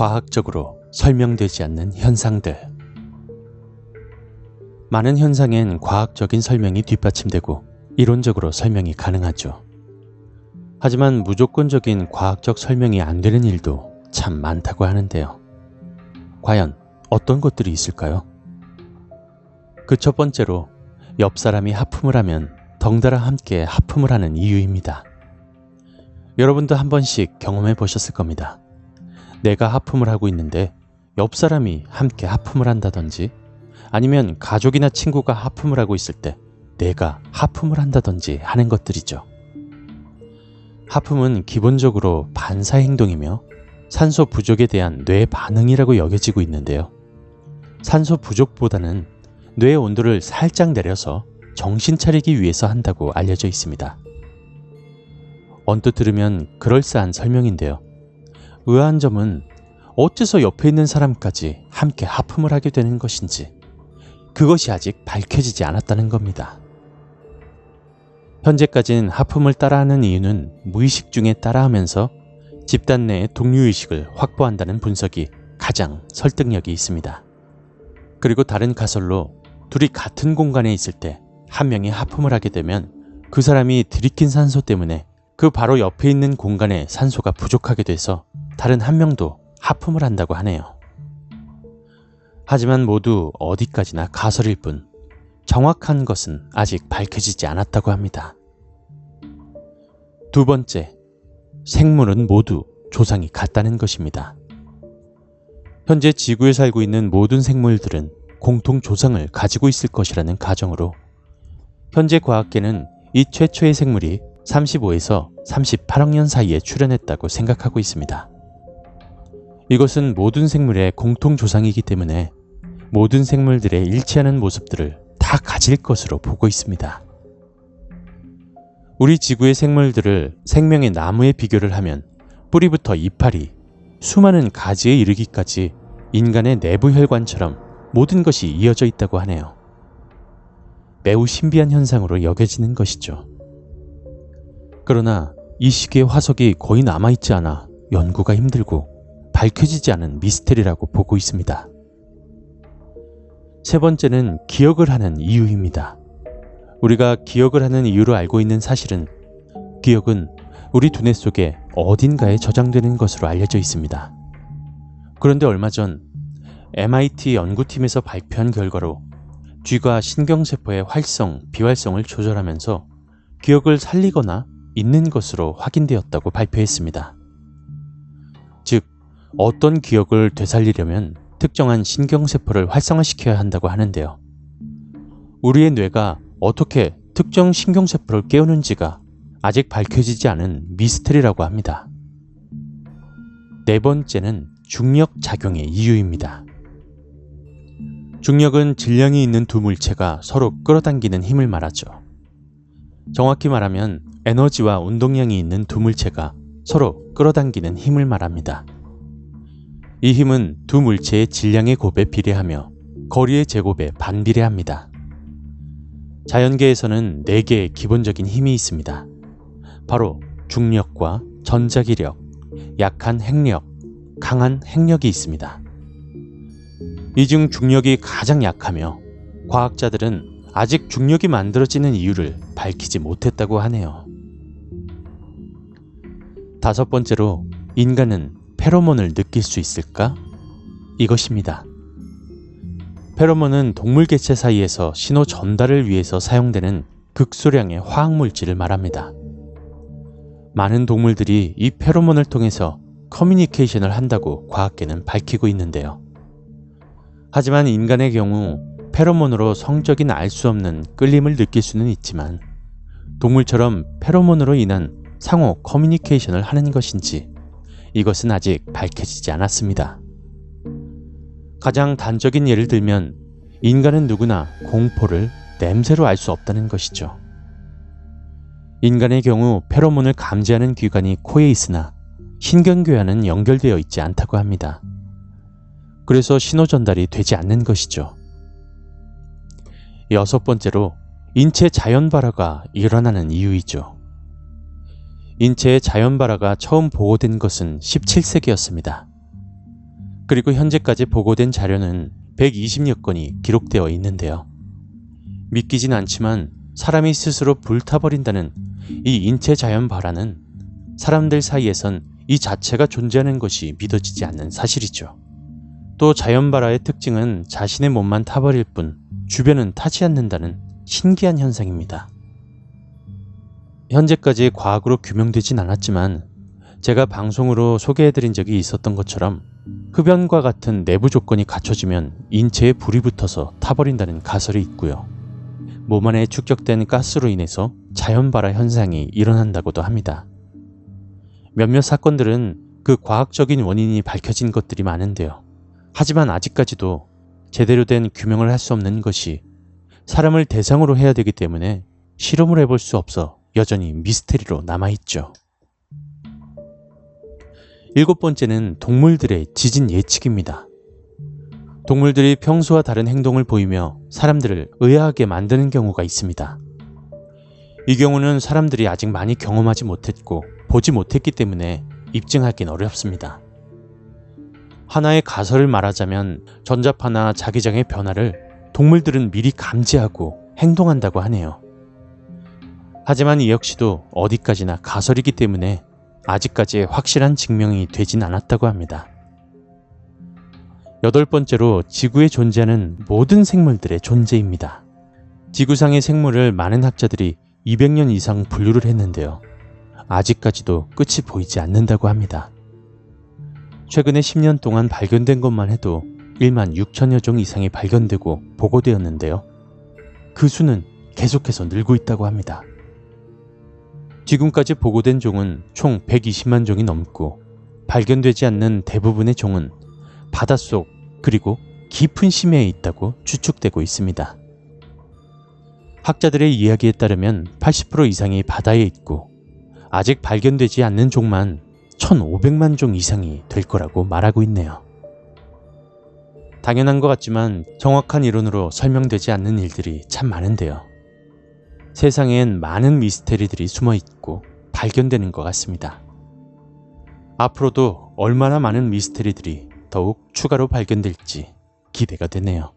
과학적으로 설명되지 않는 현상들. 많은 현상엔 과학적인 설명이 뒷받침되고 이론적으로 설명이 가능하죠. 하지만 무조건적인 과학적 설명이 안 되는 일도 참 많다고 하는데요. 과연 어떤 것들이 있을까요? 그 첫 번째로 옆 사람이 하품을 하면 덩달아 함께 하품을 하는 이유입니다. 여러분도 한 번씩 경험해 보셨을 겁니다. 내가 하품을 하고 있는데 옆 사람이 함께 하품을 한다든지 아니면 가족이나 친구가 하품을 하고 있을 때 내가 하품을 한다든지 하는 것들이죠. 하품은 기본적으로 반사 행동이며 산소 부족에 대한 뇌 반응이라고 여겨지고 있는데요. 산소 부족보다는 뇌의 온도를 살짝 내려서 정신 차리기 위해서 한다고 알려져 있습니다. 언뜻 들으면 그럴싸한 설명인데요. 의아한 점은 어째서 옆에 있는 사람까지 함께 하품을 하게 되는 것인지 그것이 아직 밝혀지지 않았다는 겁니다. 현재까지는 하품을 따라하는 이유는 무의식 중에 따라하면서 집단 내의 동료의식을 확보한다는 분석이 가장 설득력이 있습니다. 그리고 다른 가설로 둘이 같은 공간에 있을 때 한 명이 하품을 하게 되면 그 사람이 들이킨 산소 때문에 그 바로 옆에 있는 공간에 산소가 부족하게 돼서 다른 한 명도 하품을 한다고 하네요. 하지만 모두 어디까지나 가설일 뿐 정확한 것은 아직 밝혀지지 않았다고 합니다. 두 번째, 생물은 모두 조상이 같다는 것입니다. 현재 지구에 살고 있는 모든 생물들은 공통 조상을 가지고 있을 것이라는 가정으로 현재 과학계는 이 최초의 생물이 35에서 38억 년 사이에 출현했다고 생각하고 있습니다. 이것은 모든 생물의 공통 조상이기 때문에 모든 생물들의 일치하는 모습들을 다 가질 것으로 보고 있습니다. 우리 지구의 생물들을 생명의 나무에 비교를 하면 뿌리부터 이파리, 수많은 가지에 이르기까지 인간의 내부 혈관처럼 모든 것이 이어져 있다고 하네요. 매우 신비한 현상으로 여겨지는 것이죠. 그러나 이 시기의 화석이 거의 남아있지 않아 연구가 힘들고 밝혀지지 않은 미스테리라고 보고 있습니다. 세 번째는 기억을 하는 이유입니다. 우리가 기억을 하는 이유로 알고 있는 사실은 기억은 우리 두뇌 속에 어딘가에 저장되는 것으로 알려져 있습니다. 그런데 얼마 전 MIT 연구팀에서 발표한 결과로 쥐가 신경세포의 활성, 비활성을 조절하면서 기억을 살리거나 있는 것으로 확인되었다고 발표했습니다. 즉, 어떤 기억을 되살리려면 특정한 신경세포를 활성화시켜야 한다고 하는데요. 우리의 뇌가 어떻게 특정 신경세포를 깨우는지가 아직 밝혀지지 않은 미스터리라고 합니다. 네 번째는 중력 작용의 이유입니다. 중력은 질량이 있는 두 물체가 서로 끌어당기는 힘을 말하죠. 정확히 말하면 에너지와 운동량이 있는 두 물체가 서로 끌어당기는 힘을 말합니다. 이 힘은 두 물체의 질량의 곱에 비례하며 거리의 제곱에 반비례합니다. 자연계에서는 네 개의 기본적인 힘이 있습니다. 바로 중력과 전자기력, 약한 핵력, 강한 핵력이 있습니다. 이 중 중력이 가장 약하며 과학자들은 아직 중력이 만들어지는 이유를 밝히지 못했다고 하네요. 다섯 번째로 인간은 페로몬을 느낄 수 있을까? 이것입니다. 페로몬은 동물 개체 사이에서 신호 전달을 위해서 사용되는 극소량의 화학 물질을 말합니다. 많은 동물들이 이 페로몬을 통해서 커뮤니케이션을 한다고 과학계는 밝히고 있는데요. 하지만 인간의 경우 페로몬으로 성적인 알 수 없는 끌림을 느낄 수는 있지만 동물처럼 페로몬으로 인한 상호 커뮤니케이션을 하는 것인지 이것은 아직 밝혀지지 않았습니다. 가장 단적인 예를 들면 인간은 누구나 공포를 냄새로 알 수 없다는 것이죠. 인간의 경우 페로몬을 감지하는 기관이 코에 있으나 신경교와는 연결되어 있지 않다고 합니다. 그래서 신호 전달이 되지 않는 것이죠. 여섯 번째로 인체 자연 발화가 일어나는 이유이죠. 인체의 자연 발화가 처음 보고된 것은 17세기였습니다. 그리고 현재까지 보고된 자료는 120여 건이 기록되어 있는데요. 믿기진 않지만 사람이 스스로 불타버린다는 이 인체 자연 발화는 사람들 사이에선 이 자체가 존재하는 것이 믿어지지 않는 사실이죠. 또 자연 발화의 특징은 자신의 몸만 타버릴 뿐 주변은 타지 않는다는 신기한 현상입니다. 현재까지 과학으로 규명되진 않았지만 제가 방송으로 소개해드린 적이 있었던 것처럼 흡연과 같은 내부 조건이 갖춰지면 인체에 불이 붙어서 타버린다는 가설이 있고요. 몸 안에 축적된 가스로 인해서 자연 발화 현상이 일어난다고도 합니다. 몇몇 사건들은 그 과학적인 원인이 밝혀진 것들이 많은데요. 하지만 아직까지도 제대로 된 규명을 할 수 없는 것이 사람을 대상으로 해야 되기 때문에 실험을 해볼 수 없어 여전히 미스테리로 남아있죠. 일곱 번째는 동물들의 지진 예측입니다. 동물들이 평소와 다른 행동을 보이며 사람들을 의아하게 만드는 경우가 있습니다. 이 경우는 사람들이 아직 많이 경험하지 못했고 보지 못했기 때문에 입증하긴 어렵습니다. 하나의 가설을 말하자면 전자파나 자기장의 변화를 동물들은 미리 감지하고 행동한다고 하네요. 하지만 이 역시도 어디까지나 가설이기 때문에 아직까지 확실한 증명이 되진 않았다고 합니다. 여덟 번째로 지구에 존재하는 모든 생물들의 존재입니다. 지구상의 생물을 많은 학자들이 200년 이상 분류를 했는데요. 아직까지도 끝이 보이지 않는다고 합니다. 최근에 10년 동안 발견된 것만 해도 1만 6천여 종 이상이 발견되고 보고되었는데요. 그 수는 계속해서 늘고 있다고 합니다. 지금까지 보고된 종은 총 120만 종이 넘고 발견되지 않는 대부분의 종은 바닷속 그리고 깊은 심해에 있다고 추측되고 있습니다. 학자들의 이야기에 따르면 80% 이상이 바다에 있고 아직 발견되지 않는 종만 1,500만 종 이상이 될 거라고 말하고 있네요. 당연한 것 같지만 정확한 이론으로 설명되지 않는 일들이 참 많은데요. 세상엔 많은 미스테리들이 숨어 있고 발견되는 것 같습니다. 앞으로도 얼마나 많은 미스테리들이 더욱 추가로 발견될지 기대가 되네요.